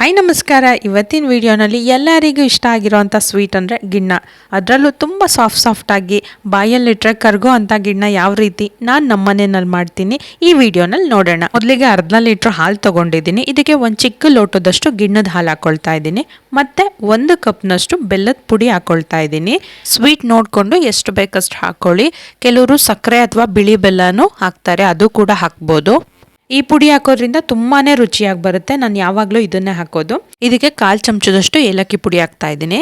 Hi ನಮಸ್ಕಾರ. ಇವತ್ತಿನ ವಿಡಿಯೋನಲ್ಲಿ ಎಲ್ಲರಿಗೂ ಇಷ್ಟ ಆಗಿರೋವಂಥ ಸ್ವೀಟ್ ಅಂದರೆ ಗಿಣ್ಣ. ಅದರಲ್ಲೂ ತುಂಬ ಸಾಫ್ಟ್ ಸಾಫ್ಟಾಗಿ ಬಾಯಲ್ಲಿಟ್ರೆ ಕರ್ಗೋ ಅಂಥ ಗಿಣ್ಣ ಯಾವ ರೀತಿ? ನಾನು ನಮ್ಮ ಮನೆಯಲ್ಲಿ ಮಾಡ್ತೀನಿ. ಈ ವಿಡಿಯೋನಲ್ಲಿ ನೋಡೋಣ. ಮೊದಲಿಗೆ ಅರ್ಧ ಲೀಟ್ರ್ ಹಾಲು ತೊಗೊಂಡಿದ್ದೀನಿ. ಇದಕ್ಕೆ ಒಂದು ಚಿಕ್ಕ ಲೋಟದಷ್ಟು ಗಿಣ್ಣದ ಹಾಲು ಹಾಕ್ಕೊಳ್ತಾ ಇದ್ದೀನಿ. ಮತ್ತು ಒಂದು ಕಪ್ನಷ್ಟು ಬೆಲ್ಲದ ಪುಡಿ ಹಾಕ್ಕೊಳ್ತಾ ಇದ್ದೀನಿ. ಸ್ವೀಟ್ ನೋಡಿಕೊಂಡು ಎಷ್ಟು ಬೇಕಷ್ಟು ಹಾಕ್ಕೊಳ್ಳಿ ಕೆಲವರು ಸಕ್ಕರೆ ಅಥವಾ ಬಿಳಿ ಬೆಲ್ಲನೂ ಹಾಕ್ತಾರೆ. ಅದು ಕೂಡ ಹಾಕ್ಬೋದು. ಈ ಪುಡಿ ಹಾಕೋದ್ರಿಂದ ತುಂಬಾ ರುಚಿಯಾಗಿ ಬರುತ್ತೆ. ನಾನು ಯಾವಾಗಲೂ ಇದನ್ನೇ ಹಾಕೋದು. ಇದಕ್ಕೆ ಕಾಲು ಚಮಚದಷ್ಟು ಏಲಕ್ಕಿ ಪುಡಿ ಹಾಕ್ತಾ ಇದ್ದೀನಿ.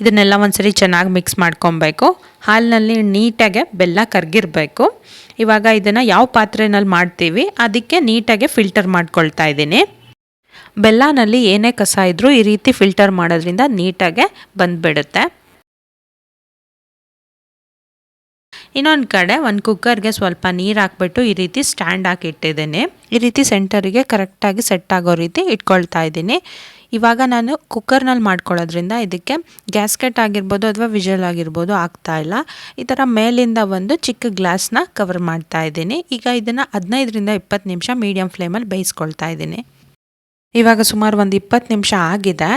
ಇದನ್ನೆಲ್ಲ ಒಂದ್ಸರಿ ಚೆನ್ನಾಗಿ ಮಿಕ್ಸ್ ಮಾಡ್ಕೊಬೇಕು. ಹಾಲಿನಲ್ಲಿ ನೀಟಾಗೆ ಬೆಲ್ಲ ಕರ್ಗಿರಬೇಕು. ಇವಾಗ ಇದನ್ನು ಯಾವ ಪಾತ್ರೆನಲ್ಲಿ ಮಾಡ್ತೀವಿ, ಅದಕ್ಕೆ ನೀಟಾಗೆ ಫಿಲ್ಟರ್ ಮಾಡ್ಕೊಳ್ತಾ ಇದ್ದೀನಿ. ಬೆಲ್ಲನಲ್ಲಿ ಏನೇ ಕಸ ಇದ್ದರೂ ಈ ರೀತಿ ಫಿಲ್ಟರ್ ಮಾಡೋದ್ರಿಂದ ನೀಟಾಗೆ ಬಂದುಬಿಡುತ್ತೆ. ಇನ್ನೊಂದು ಕಡೆ ಒಂದು ಕುಕ್ಕರ್ಗೆ ಸ್ವಲ್ಪ ನೀರು ಹಾಕ್ಬಿಟ್ಟು ಈ ರೀತಿ ಸ್ಟ್ಯಾಂಡ್ ಹಾಕಿ ಇಟ್ಟಿದ್ದೀನಿ. ಈ ರೀತಿ ಸೆಂಟರಿಗೆ ಕರೆಕ್ಟಾಗಿ ಸೆಟ್ ಆಗೋ ರೀತಿ ಇಟ್ಕೊಳ್ತಾ ಇದ್ದೀನಿ. ಇವಾಗ ನಾನು ಕುಕ್ಕರ್ನಲ್ಲಿ ಮಾಡ್ಕೊಳ್ಳೋದ್ರಿಂದ ಇದಕ್ಕೆ ಗ್ಯಾಸ್ಕೆಟ್ ಆಗಿರ್ಬೋದು ಅಥವಾ ವಿಜಲ್ ಆಗಿರ್ಬೋದು ಆಗ್ತಾ ಇಲ್ಲ. ಈ ಥರ ಮೇಲಿಂದ ಒಂದು ಚಿಕ್ಕ ಗ್ಲಾಸ್ನ ಕವರ್ ಮಾಡ್ತಾ ಇದ್ದೀನಿ. ಈಗ ಇದನ್ನು ಹದಿನೈದರಿಂದ ಇಪ್ಪತ್ತು ನಿಮಿಷ ಮೀಡಿಯಮ್ ಫ್ಲೇಮಲ್ಲಿ ಬೇಯಿಸ್ಕೊಳ್ತಾ ಇದ್ದೀನಿ. ಇವಾಗ ಸುಮಾರು ಒಂದು ಇಪ್ಪತ್ತು ನಿಮಿಷ ಆಗಿದೆ.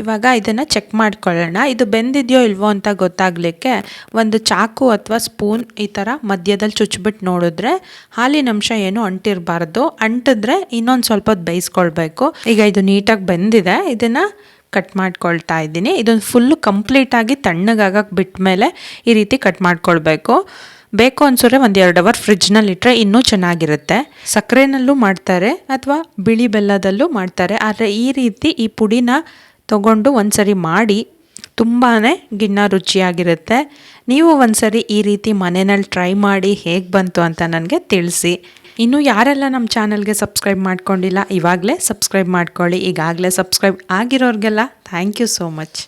ಇವಾಗ ಇದನ್ನು ಚೆಕ್ ಮಾಡ್ಕೊಳ್ಳೋಣ. ಇದು ಬೆಂದಿದೆಯೋ ಇಲ್ವೋ ಅಂತ ಗೊತ್ತಾಗಲಿಕ್ಕೆ ಒಂದು ಚಾಕು ಅಥವಾ ಸ್ಪೂನ್ ಈ ಥರ ಮಧ್ಯದಲ್ಲಿ ಚುಚ್ಚಿಬಿಟ್ಟು ನೋಡಿದ್ರೆ ಹಾಲಿನ ಅಂಶ ಏನು ಅಂಟಿರಬಾರ್ದು. ಅಂಟಿದ್ರೆ ಇನ್ನೊಂದು ಸ್ವಲ್ಪ ಬೇಯಿಸ್ಕೊಳ್ಬೇಕು. ಈಗ ಇದು ನೀಟಾಗಿ ಬೆಂದಿದೆ. ಇದನ್ನು ಕಟ್ ಮಾಡ್ಕೊಳ್ತಾ ಇದ್ದೀನಿ. ಇದೊಂದು ಫುಲ್ಲು ಕಂಪ್ಲೀಟಾಗಿ ತಣ್ಣಗಾಗಕ್ಕೆ ಬಿಟ್ಟ ಮೇಲೆ ಈ ರೀತಿ ಕಟ್ ಮಾಡ್ಕೊಳ್ಬೇಕು. ಬೇಕು ಅನ್ಸೋರೆ ಒಂದು ಎರಡು ಅವರ್ ಫ್ರಿಜ್ನಲ್ಲಿ ಇಟ್ಟರೆ ಇನ್ನೂ ಚೆನ್ನಾಗಿರುತ್ತೆ. ಸಕ್ಕರೆನಲ್ಲೂ ಮಾಡ್ತಾರೆ ಅಥವಾ ಬಿಳಿ ಬೆಲ್ಲದಲ್ಲೂ ಮಾಡ್ತಾರೆ. ಆದರೆ ಈ ರೀತಿ ಈ ಪುಡಿನ ತಗೊಂಡು ಒಂದ್ಸರಿ ಮಾಡಿ ತುಂಬಾ ಗಿಣ್ಣ ರುಚಿಯಾಗಿರುತ್ತೆ. ನೀವು ಒಂದ್ಸರಿ ಈ ರೀತಿ ಮನೆಯಲ್ಲಿ ಟ್ರೈ ಮಾಡಿ ಹೇಗೆ ಬಂತು ಅಂತ ನನಗೆ ತಿಳಿಸಿ. ಇನ್ನು ಯಾರೆಲ್ಲ ನಮ್ಮ ಚಾನಲ್ಗೆ ಸಬ್ಸ್ಕ್ರೈಬ್ ಮಾಡ್ಕೊಂಡಿಲ್ಲ, ಇವಾಗಲೇ ಸಬ್ಸ್ಕ್ರೈಬ್ ಮಾಡ್ಕೊಳ್ಳಿ. ಈಗಾಗಲೇ ಸಬ್ಸ್ಕ್ರೈಬ್ ಆಗಿರೋರಿಗೆಲ್ಲ ಥ್ಯಾಂಕ್ ಯು ಸೋ ಮಚ್